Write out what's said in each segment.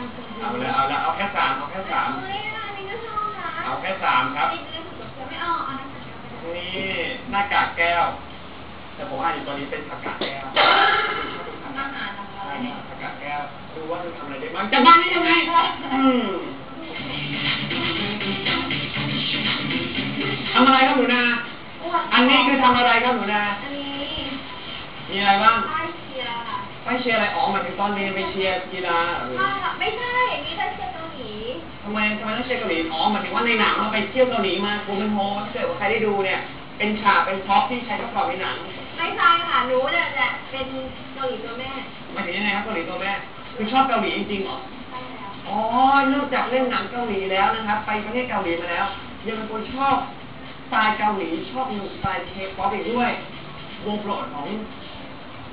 ยังคงดีเอาเลยเอาละเอาแค่สามเอาแค่สามเฮ้ยอันนี้ก็ชอบนะเอาแค่สามครับนี่เรื่องสุดๆไม่เอาเอาน้ำตาลไปเลยนี่หน้ากากแก้ว แต่ผมอ่านอยู่ตอนนี้เป็นผักกาดแก้วอาหารของเราใช่เนี่ยผักกาดแก้ว ดูว่าจะทำอะไรได้บ้างจะบ้านได้ยังไงอืมทำอะไรครับหนูนา อันนี้คือทำอะไรครับหนูนา อันนี้ มีอะไรบ้าง ป้ายเชียร์ค่ะไปเชียร์อะไร อ๋อหมายถึงตอนเรียนไปเชียร์กีฬาเหรอค่ะไม่ใช่อันนี้ได้เชียร์เกาหลีทำไมทำไมต้องเชียร์เกาหลี อ๋อหมายถึงว่าในหนังเราไปเที่ยวเกาหลีมาคุณเป็นโฮถ้าเกิดว่าใครได้ดูเนี่ย เป็นฉากเป็นพ็อปที่ใช้ประกอบในหนัง ไม่ใช่ค่ะหนูเนี่ยจะเป็นเกาหลีตัวแม่หมายถึงยังไงครับเกาหลีตัวแม่ คือชอบเกาหลีจริงๆเหรอใช่แล้วอ๋อ นอกจากเล่นหนังเกาหลีแล้วนะครับ ไปประเทศเกาหลีมาแล้ว ยังเป็นคนชอบสไตล์เกาหลี ชอบดูสไตล์เคป๊อปอีกด้วย วงโปรดของ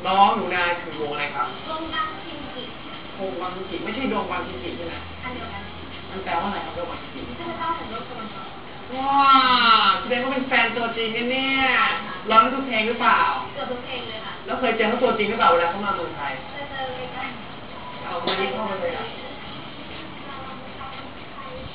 น้องหนูนาคือวงอะไรครับลงดังคิมจิวงวังคิไม่ใช่ดวงวังคิใช่ไหมอันเดียวกันมันแปลว่าอะไรครับดวงวังคิถ้าจะต้องของรถกำลังว้าวแสดงว่าเป็นแฟนตัวจริงนะเนี่ยร้องทุกเพลงหรือเปล่าเกือบทุกเพลงเลยค่ะแล้วเคยเจอเขาตัวจริงหรือเปล่าเวลาเขามาเมืองไทยจะเจอเลยกันเอามานี่เข้ามาเลยอะ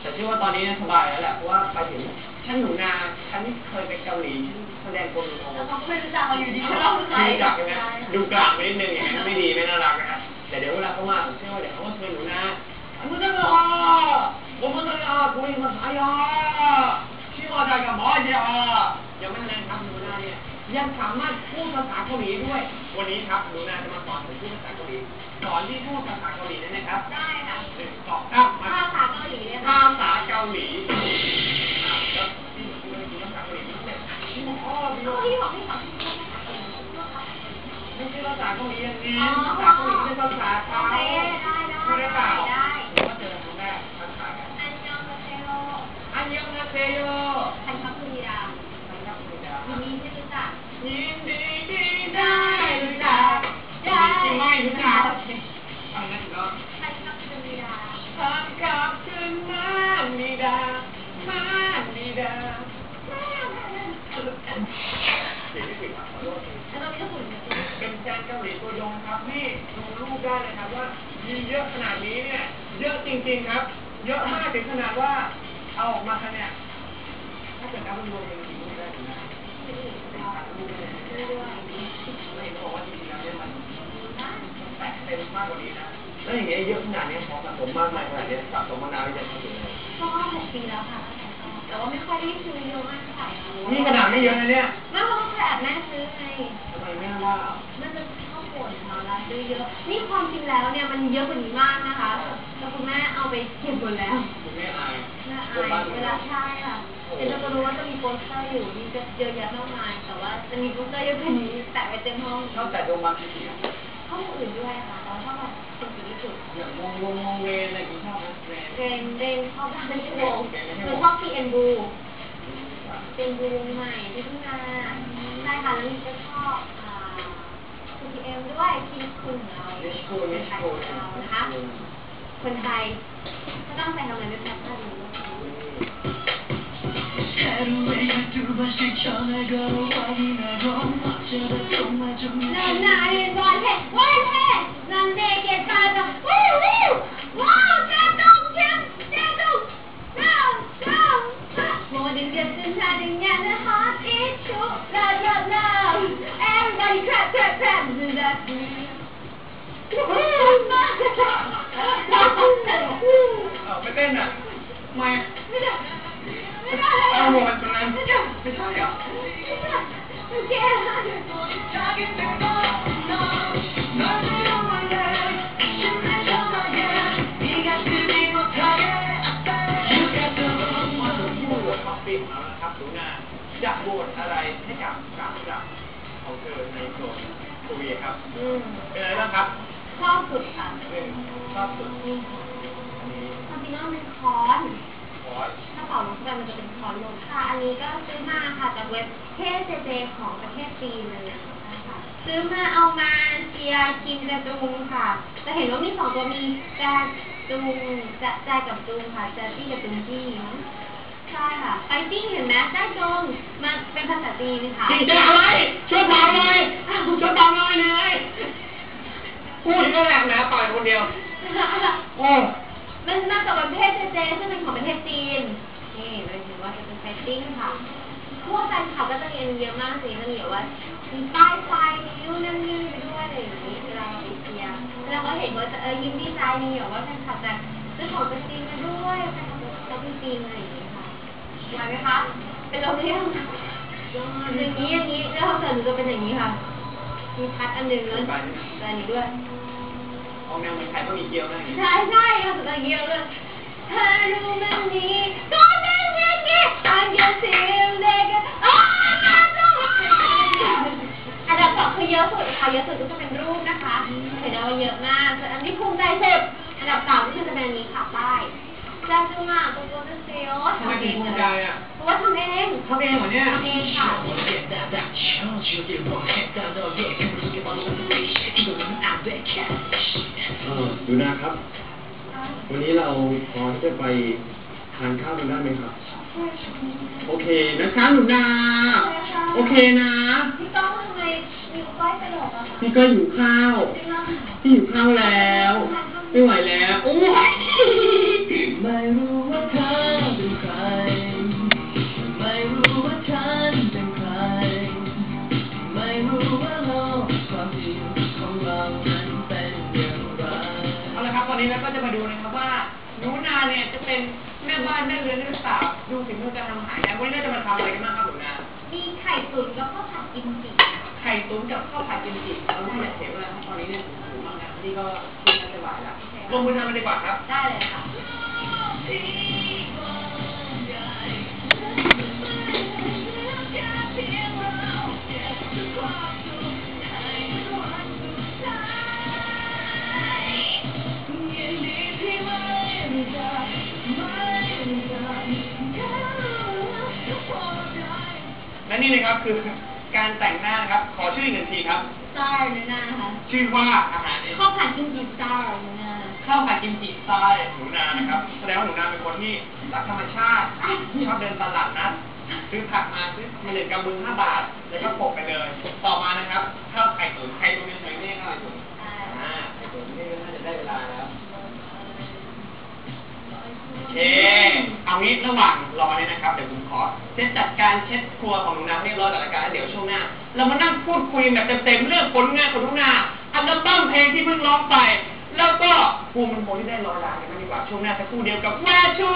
แต่เชื่อว่าตอนนี้สบายแล้วแหละเพราะว่าไปถึงฉันหนูนาฉันเคยไปเกาหลีฉันแสดงโปรโมทแล้วเขาไม่รู้จักเราอยู่ดีก็ต้องใครรู้จักใช่ไหม ดูกลางไปนิดนึงอย่างนั้นไม่ดีไม่น่ารักนะฮะแต่เดี๋ยวเวลาเขามาผมเชื่อว่าเดี๋ยวเขาก็เชิญหนูนาอันนู้นจะมาผมมาเลยอะคุยมาสายอะชื่อว่าอะไรกับหมอเจ้ายังไม่ทันทำหนูนาเนี่ยยังสามารถพูดภาษาเกาหลีด้วย วันนี้ครับหนูนาจะมาสอนผมพูดภาษาเกาหลีสอนที่พูดภาษาเกาหลีได้ไหมครับ ได้ค่ะหนึ่งสองสามมาภาษาเกาหลีเลยภาค่ะษาเกาหลีอะแล้วที่หนูพูดภาษาเกาหลีมันเป็นอ๋อพี่โยพี่ของพี่ของพี่ไม่ใช่ ภาษาเกาหลีอย่างนี้อ๋อภาษาเกาหลีไม่ใช่ภาษาเขาโอเคได้ได้พูดได้เปล่า หลีตัวยงครับนี่ดูรูปได้เลยครับว่ามีเยอะขนาดนี้เนี่ยเยอะจริงๆครับ เยอะมากถึงขนาดว่าเอาออกมาคะเนี่ยถ้าเกิดเอารวมเป็นกี่รูปได้ถึงนะเป็นพันรูปเลยไม่เห็นบอกว่าจริงๆแล้วเนี่ยมันแปะเต็มมากกว่านี้นะแล้วอย่างเงี้ยเยอะขนาดนี้ของสะสมมากมายขนาดนี้สะสมมานานหรือยังครับอยู่เนี่ยก็หกปีแล้วค่ะแต่ว่าไม่ค่อยได้ซื้อเยอะมากเท่าไหร่นี่ขนาดไม่เยอะนะเนี่ยแม่เพราะว่าแอบแม่ซื้อไงทำไมแม่ว่ามันจะ เข้าปวดเนาะแล้วซื้อเยอะนี่ความจริงแล้วเนี่ยมันเยอะกว่านี้มากนะคะแต่คุณแม่เอาไปเก็บหมดแล้วคุณแม่อายแม่อายเวลาใช่ค่ะเดี๋ยวจะรู้ว่าจะมีโปสเตอร์อยู่นี่จะเยอะแยะมากมาย แต่ว่าจะมีโปสเตอร์เยอะกว่านี้แปะไว้เต็มห้องนอกจากดวงบางทีอะห้องอื่นด้วยค่ะแล้วถ้าแบบสิ่งที่สุดอย่างวงวงวงเวรอะไรคุณชอบไหมเวรเรนเรนชอบไม่ใช่วงหนูชอบพีเอ็นบูเป็นบูใหม่ที่เพิ่งมาใช่ค่ะแล้วนี่ก็ชอบี CPL ด้วยคีงคุณเราเป็นไทยของเรนะคะ คนไทยก็ต้องเป็นกำงเว็บแบบานี้เดินหน้า everybody clap clap clap do that เอาไม่เต้นอะท ของเธอในโซนคุยครับ อืมเป็นอะไรบ้างครับ ชอบสุดค่ะหนึ่งชอบสุดอันนี้ความจริงแล้วมันเป็นคอนคอร์สถ้าเป่าลงไปมันจะเป็นคอนลงค่ะ อันนี้ก็ซื้อมาค่ะจากเว็บเทเจเจของประเทศจีนเลยนะคะซื้อมาเอามาเชียร์คิมกระจุงค่ะ จะเห็นว่ามีสองตัวมีกระจุงจะใจกับจุงค่ะจะจี้กับจุงจี้มั้ง ใช่ค่ะไปจิ้งเห็นไหมได้จงมันเป็นภาษาจีนค่ะจริงจะอะไร ช่วยเป่าหน่อยช่วยเป่าหน่อยเลยพูดก็แหลกนะปล่อยคนเดียว โอ้ มันมาจากประเทศเจเจซึ่งเป็นของประเทศจีน นี่หมายถึงว่าจะเป็นไซติ้งค่ะ พวกแฟนคลับก็จะมีอันนี้เยอะมากสิจะมีแบบว่ามีป้ายไฟมีนู่นนั่นนี่ไปด้วยอะไรอย่างนี้เวลาเราไปเชียร์แล้วก็เห็นว่าจะเออยิ้มดีใจมีแบบว่าแฟนคลับจะซื้อของเป็นจีนมาด้วยแฟนคลับจะเป็นจีนอะไรอย่างนี้ ค่ะไหวไหมคะ เป็นเราเที่ยวอย่างนี้อย่างนี้แล้วคอนเสิร์ตหนูจะเป็นอย่างนี้ค่ะ มีพัดอันหนึ่งแล้วแต่อันนี้ด้วยออกแนวเหมือนไข่บะหมี่เกี๊ยวนะอย่างงี้ใช่ใช่คอนเสิร์ตอย่างนี้เลยเธอรู้มันนี้ก็ได้เงี้ยเงี้ยอันเดียวสิเล็กอ้าวอันดับสองคือเยอะสุดค่ะเยอะสุดก็จะเป็นรูปนะคะเห็นได้ว่าเยอะมากส่วนอันนี้ภูมิใจสุดอันดับสามก็คือจะเป็นอันนี้ค่ะป้าย จ้าจุงอะตัวตัวเป็นเซลล์ทำไมถึงภูมิใจอะเพราะว่าทำเองทำเองเหรอเนี่ยทำเองค่ะเออดูนะครับ วันนี้เราพอที่จะไปทานข้าวกันได้ไหมครับ โอเคนะคะหนูนา โอเคนะ พี่ต้องทำไมมีป้ายตลกอะคะพี่ก็หิวข้าวจริงเหรอคะพี่ข้าวแล้ว ไม่ไหวแล้ว โอ้ย เนี่ยจะเป็นแม่บ้านแม่เรือนหรือเปล่าดูฝีมือการทำอาหารนะวันนี้เราจะมาทำอะไรกันบ้างครับหนูนามีไข่ตุ๋นแล้วก็ผัดกิมจิไข่ตุ๋นกับข้าวผัดกิมจิเราไม่อยากเสียเวลาครับตอนนี้เนี่ยหิวมากนะนี่ก็กินกันจะบ่ายแล้วลงมือทำกันดีกว่าครับ ได้เลยค่ะ และนี่นะครับคือการแต่งหน้านะครับ ขอชื่ออีกหนึ่งทีครับ สตาร์นะนะคะชื่อว่าอาหารเนี่ยข้าวผัดกิมจิสตาร์นะข้าวผัดกิมจิสไตล์หนูนานะครับแสดงว่าหนูนาเป็นคนที่รักธรรมชาติชอบเดินตลาดนัดซื้อผักมาซื้อเมล็ดกำมือ5บาท แล้วก็โปะไปเลย ต่อมานะครับข้าวไข่ตุ๋นไข่ตุ๋นเป็นไงเนี่ยข้าวไข่ตุ๋นอ่าไข่ตุ๋นนี่ก็น่าจะได้เวลาแล้วโอ เคเอางี้ระหว่างรอเนี่ยนะครับ เดี๋ยวผมขอเช็ดจัดการเช็ดครัวของหนูนาให้เรียบร้อยก่อนละกันแล้วเดี๋ยวช่วงหน้า เรามานั่งพูดคุยแบบเต็มๆเรื่องผลงานของหนูนาอัลบั้มเพลงที่เพิ่งร้องไป แล้วก็ภูมิมันโมที่ได้ร้อยล้านกันบ้างดีกว่าช่วงหน้าสักครู่เดียวกับแม่ชู